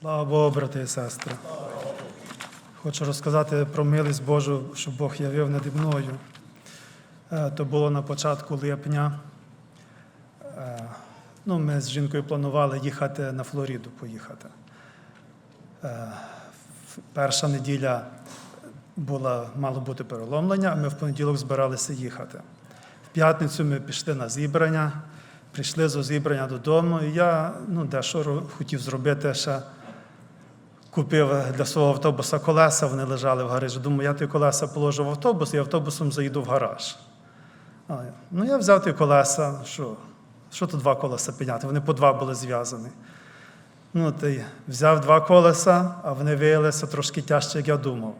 Слава Богу, брати і сестри. Хочу розказати про милість Божу, що Бог явив наді мною. Е, То було на початку липня. Е, Ну, ми з жінкою планували їхати на Флориду, поїхати. Е, Перша неділя була, мало бути переломлення, а ми в понеділок збиралися їхати. В п'ятницю ми пішли на зібрання, прийшли з зібрання додому, і я ну, дещо хотів зробити ще. Купив для свого автобуса колеса, вони лежали в гаражі. Думаю, я ті колеса положу в автобус і автобусом заїду в гараж. Ну, я взяв ті колеса, що, що тут два колеса підняти? Вони по два були зв'язані. Ну, й взяв два колеса, а вони виявилися трошки тяжче, як я думав.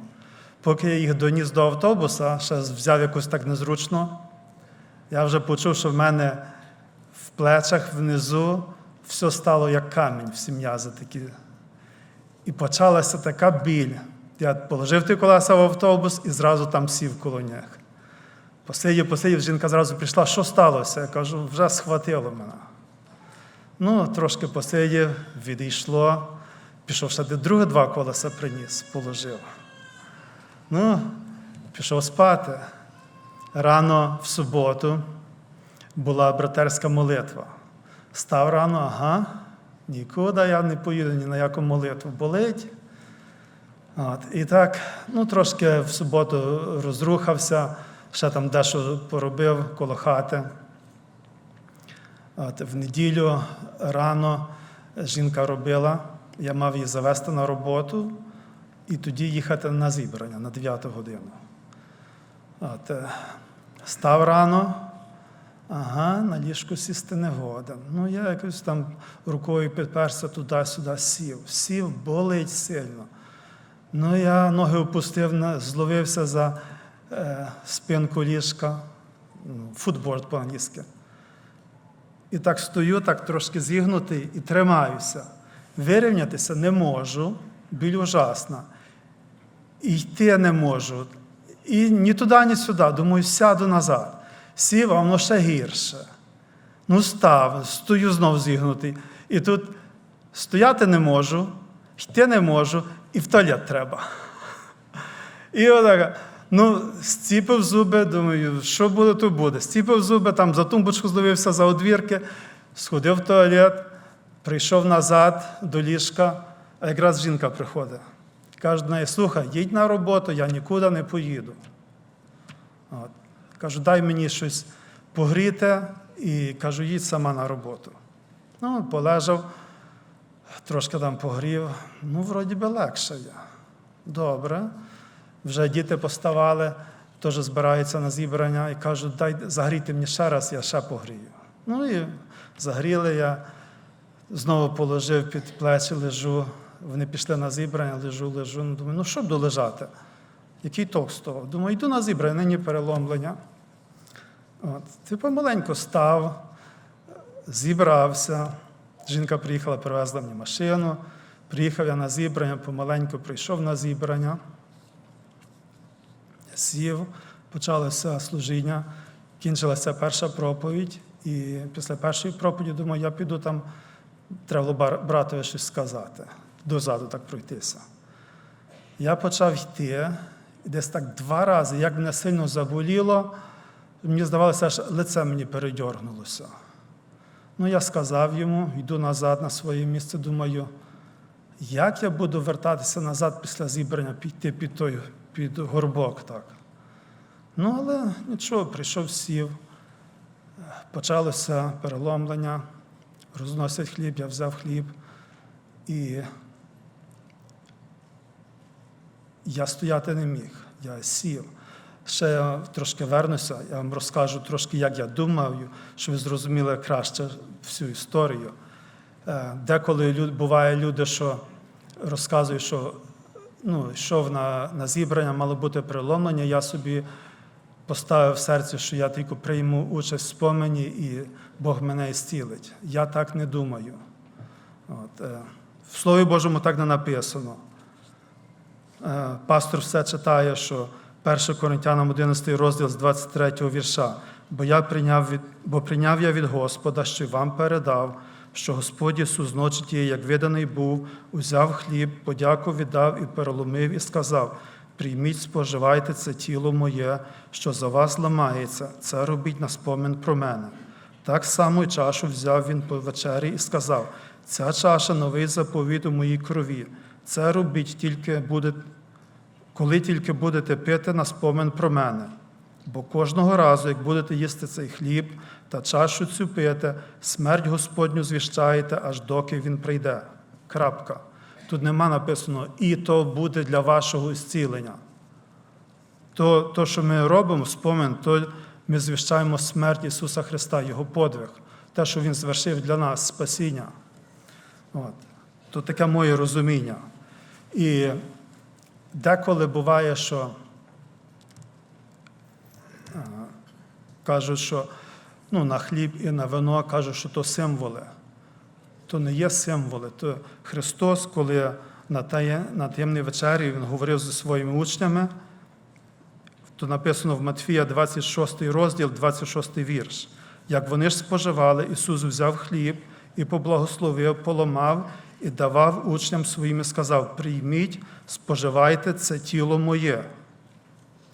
Поки я їх доніс до автобуса, ще взяв якось так незручно, я вже почув, що в мене в плечах внизу все стало як камінь, всі м'язи такі. І почалася така біль. Я положив ті колеса в автобус і зразу там сів коло них. Посидів, посидів, жінка зразу прийшла, що сталося? Я кажу, вже схватило мене. Ну, трошки посидів, відійшло, пішов ще де друге два колеса приніс, положив. Ну, пішов спати. Рано в суботу була братерська молитва. Став рано, ага, нікуди я не поїду ні на яку молитву болить. От, і так, ну, трошки в суботу розрухався, ще там дещо поробив коло хати. От, в неділю рано жінка робила, я мав її завести на роботу і тоді їхати на зібрання на 9 годину. От, е, став рано, ага, на ліжку сісти не годен. Ну, я якось там рукою підперся туди-сюди, сів. Сів, болить сильно. Ну, я ноги опустив, зловився за е, спинку ліжка, ну, футборд по-англійськи. І так стою, так трошки зігнутий і тримаюся. Вирівнятися не можу, біль ужасна. І йти не можу. І ні туди, ні сюди. Думаю, сяду назад. Сів, а воно ще гірше. Ну, став, стою знов зігнутий. І тут стояти не можу, йти не можу, і в туалет треба. І отак, ну, стіпив зуби, думаю, що буде, то буде. Стіпив зуби, там за тумбочку зловився за одвірки, сходив в туалет, прийшов назад до ліжка, а якраз жінка приходить. Каже слухай, їдь на роботу, я нікуди не поїду. От. Кажу, дай мені щось погріти і кажу, їдь сама на роботу. Ну, полежав, трошки там погрів. Ну, вроді би легше я. Добре. Вже діти поставали, теж збираються на зібрання і кажуть, дай загрійте мені ще раз, я ще погрію. Ну і загріли я, знову положив під плечі, лежу. Вони пішли на зібрання, лежу, лежу. Ну, думаю, ну що б долежати? Який того? Думаю, йду на зібрання, нині переломлення. От. Ти помаленьку став, зібрався. Жінка приїхала, привезла мені машину. Приїхав я на зібрання, помаленьку прийшов на зібрання, сів, почалося служіння, кінчилася перша проповідь. І після першої проповіді думаю, я піду там, треба було братові щось сказати, дозаду так пройтися. Я почав йти, десь так два рази, як мене сильно заболіло, мені здавалося, аж лице мені передьоргнулося. Ну, я сказав йому, йду назад на своє місце, думаю, як я буду вертатися назад після зібрання, піти під той під горбок так. Ну, але нічого, прийшов сів, почалося переломлення, розносять хліб, я взяв хліб і я стояти не міг, я сів. Ще я трошки вернуся, я вам розкажу трошки, як я думав, щоб ви зрозуміли краще всю історію. Е, Деколи буває люди, що розказують, що ну, йшов на, на зібрання, мало бути переломлення. Я собі поставив в серці, що я тільки прийму участь в спомені і Бог мене зцілить. Я так не думаю. От, е, в Слові Божому так не написано. Е, Пастор все читає, що 1 Коринтянам 11 розділ з 23 вірша. Бо я прийняв від, бо прийняв я від Господа, що вам передав, що Господь Ісус ночі тієї, як виданий був, узяв хліб, подяку віддав і переломив, і сказав: Прийміть, споживайте це тіло моє, що за вас ламається, це робіть на спомин про мене. Так само й чашу взяв він по вечері і сказав: Ця чаша новий заповіт у моїй крові. Це робіть тільки буде, коли тільки будете пити на спомин про мене. Бо кожного разу, як будете їсти цей хліб та чашу цю пити, смерть Господню звіщаєте, аж доки він прийде. Крапка. Тут нема написано, і то буде для вашого зцілення. То, то, що ми робимо, спомин, то ми звіщаємо смерть Ісуса Христа, Його подвиг, те, що Він звершив для нас спасіння. От. То таке моє розуміння. І деколи буває, що кажуть, що ну, на хліб і на вино кажуть, що то символи. То не є символи. То Христос, коли на таємній вечері Він говорив зі своїми учнями, то написано в Матфія 26 розділ, 26 вірш. Як вони ж споживали, Ісус взяв хліб і поблагословив, поламав і давав учням своїм і сказав: Прийміть, споживайте це тіло моє.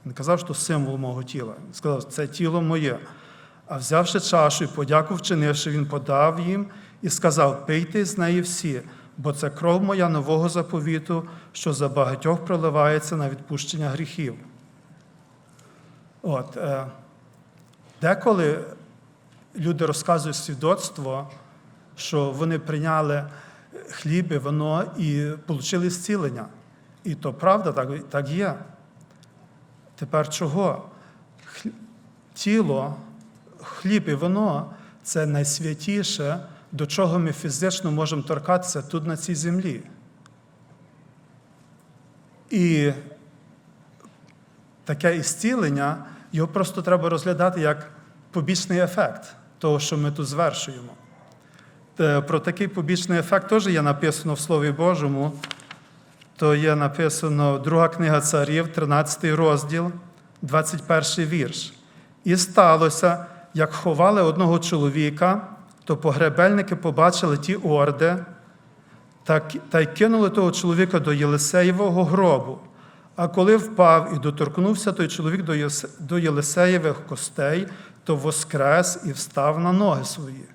Він казав, що символ мого тіла. Він сказав, це тіло моє. А взявши чашу і подяку вчинивши, він подав їм і сказав: Пийте з неї всі, бо це кров моя нового заповіту, що за багатьох проливається на відпущення гріхів. От, е, деколи люди розказують свідоцтво, що вони прийняли хліб і вино і отримали зцілення. І то правда, так, так є. Тепер чого? Тіло, хліб і вино це найсвятіше, до чого ми фізично можемо торкатися тут на цій землі. І таке ісцілення, його просто треба розглядати як побічний ефект того, що ми тут звершуємо. Е, Про такий побічний ефект теж є написано в Слові Божому. То є написано друга книга царів, 13 розділ, 21 вірш. І сталося, як ховали одного чоловіка, то погребельники побачили ті орди, та, й кинули того чоловіка до Єлисеєвого гробу. А коли впав і доторкнувся той чоловік до Єлисеєвих костей, то воскрес і встав на ноги свої.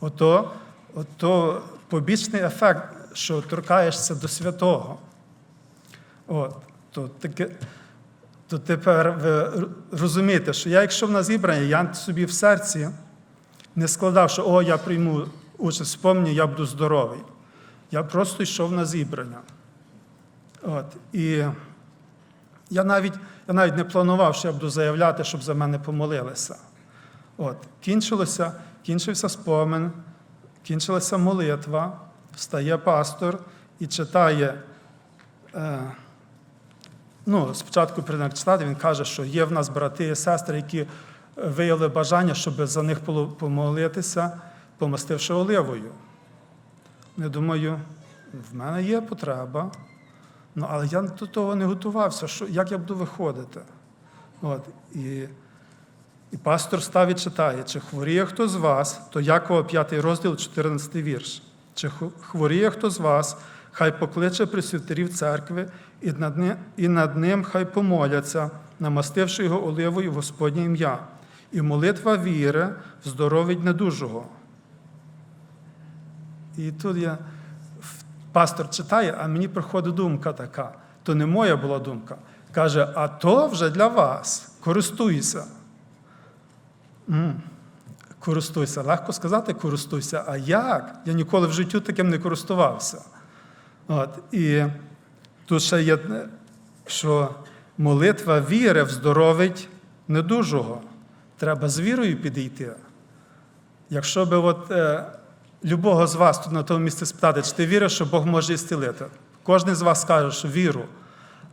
Ото, ото побічний ефект, що торкаєшся до святого. От, то, таке, то тепер ви розумієте, що я, якщо на зібрання, я собі в серці не складав, що о, я прийму участь, спомні, я буду здоровий. Я просто йшов на зібрання. От, і я навіть, я навіть не планував, що я буду заявляти, щоб за мене помолилися. От, кінчилося, кінчився спомин, кінчилася молитва, встає пастор і читає. Е, ну, спочатку перед читати, він каже, що є в нас брати і сестри, які виявили бажання, щоб за них помолитися, помастивши оливою. Я думаю, в мене є потреба, ну, але я до того не готувався, що, як я буду виходити. От, і, і пастор став і читає, чи хворіє хто з вас, то Якова 5 розділ, 14 вірш. Чи хворіє хто з вас, хай покличе присвятерів церкви, і над, ним, і над ним хай помоляться, намастивши його оливою в Господнє ім'я. І молитва віри здоровить недужого. І тут я пастор читає, а мені приходить думка така. То не моя була думка. Каже, а то вже для вас. Користуйся. Користуйся. Легко сказати, користуйся. А як? Я ніколи в житті таким не користувався. От, і тут ще є, що молитва віри вздоровить недужого. Треба з вірою підійти. Якщо би от, е, любого з вас тут на тому місці спитати, чи ти віриш, що Бог може ісцілити? Кожен з вас скаже, що віру.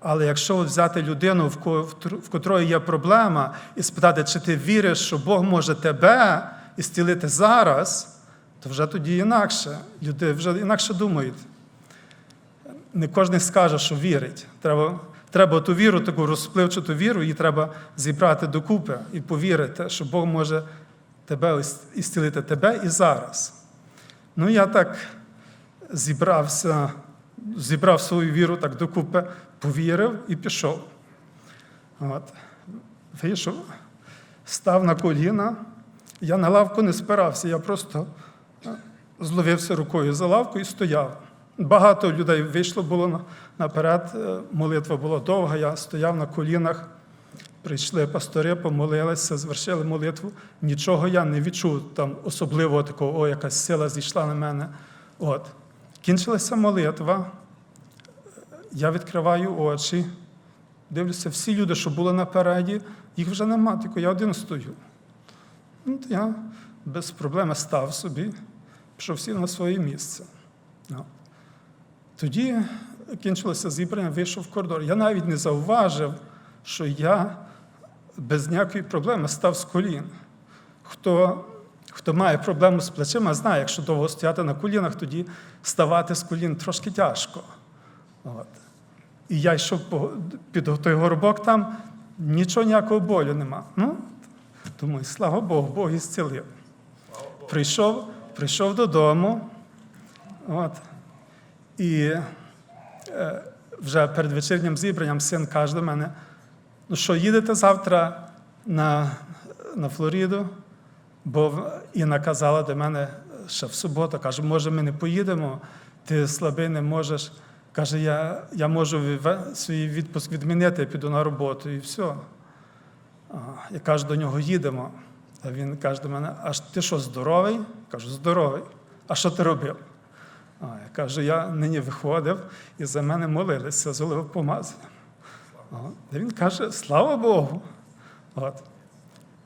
Але якщо взяти людину, в ко- в тр- в котрої є проблема, і спитати, чи ти віриш, що Бог може тебе ісцілити зараз, то вже тоді інакше. Люди вже інакше думають. Не кожен скаже, що вірить. Треба, треба ту віру, таку розпливчату віру, її треба зібрати докупи і повірити, що Бог може тебе ісцілити тебе і зараз. Ну, я так зібрався, зібрав свою віру так докупи, повірив і пішов. От. Вийшов, став на коліна. Я на лавку не спирався, я просто е, зловився рукою за лавку і стояв. Багато людей вийшло було наперед, е, молитва була довга, я стояв на колінах. Прийшли пастори, помолилися, звершили молитву. Нічого я не відчув там особливого такого, о, якась сила зійшла на мене. От. Кінчилася молитва. Я відкриваю очі, дивлюся, всі люди, що були напереді, їх вже нема, тільки я один стою. Ну, то я без проблеми став собі, пішов всі на своє місце. Ну. Тоді кінчилося зібрання, вийшов в коридор. Я навіть не зауважив, що я без ніякої проблеми став з колін. Хто, хто має проблему з плечима, знає, якщо довго стояти на колінах, тоді ставати з колін трошки тяжко. От. І я йшов під той горбок там, нічого ніякого болю нема. Ну, думаю, слава Богу, Бог і зцілив. Прийшов, прийшов додому. От. І е, вже перед вечірнім зібранням син каже до мене: ну що, їдете завтра на, на Флориду? Бо в- Інна казала до мене ще в суботу, каже, може, ми не поїдемо, ти слабий не можеш. Каже, я, я можу свій відпуск відмінити, я піду на роботу і все. Я кажу, до нього їдемо. А він каже до мене: а ти що, здоровий? Кажу, здоровий. А що ти робив? А, я кажу, я нині виходив і за мене молилися з оливопомазанням. А, він каже, слава Богу. От.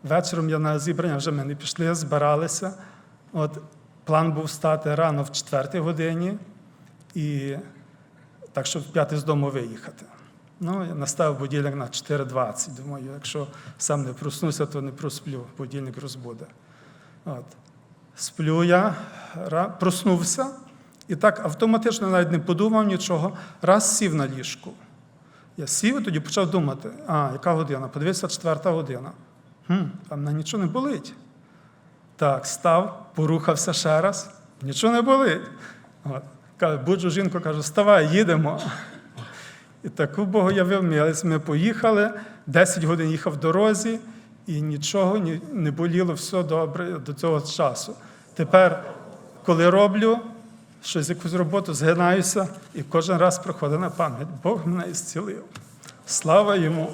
Вечором я на зібрання вже ми не пішли, збиралися. От, план був стати рано в 4 годині, і так, щоб в 5 з дому виїхати. Ну, я наставив будильник на 4.20. Думаю, якщо сам не проснуся, то не просплю, будильник розбуде. От. Сплю я, проснувся, і так автоматично навіть не подумав нічого, раз сів на ліжку. Я сів і тоді почав думати, а, яка година? Подивився, четверта година. Хм, а мене нічого не болить. Так, став, порухався ще раз, нічого не болить. От. Каже, Буджу жінку, кажу, вставай, їдемо. І таку Богу явив милість. Ми поїхали, 10 годин їхав в дорозі, і нічого не боліло, все добре до цього часу. Тепер, коли роблю щось, якусь роботу, згинаюся, і кожен раз приходить на пам'ять, Бог мене ісцілив. Слава йому!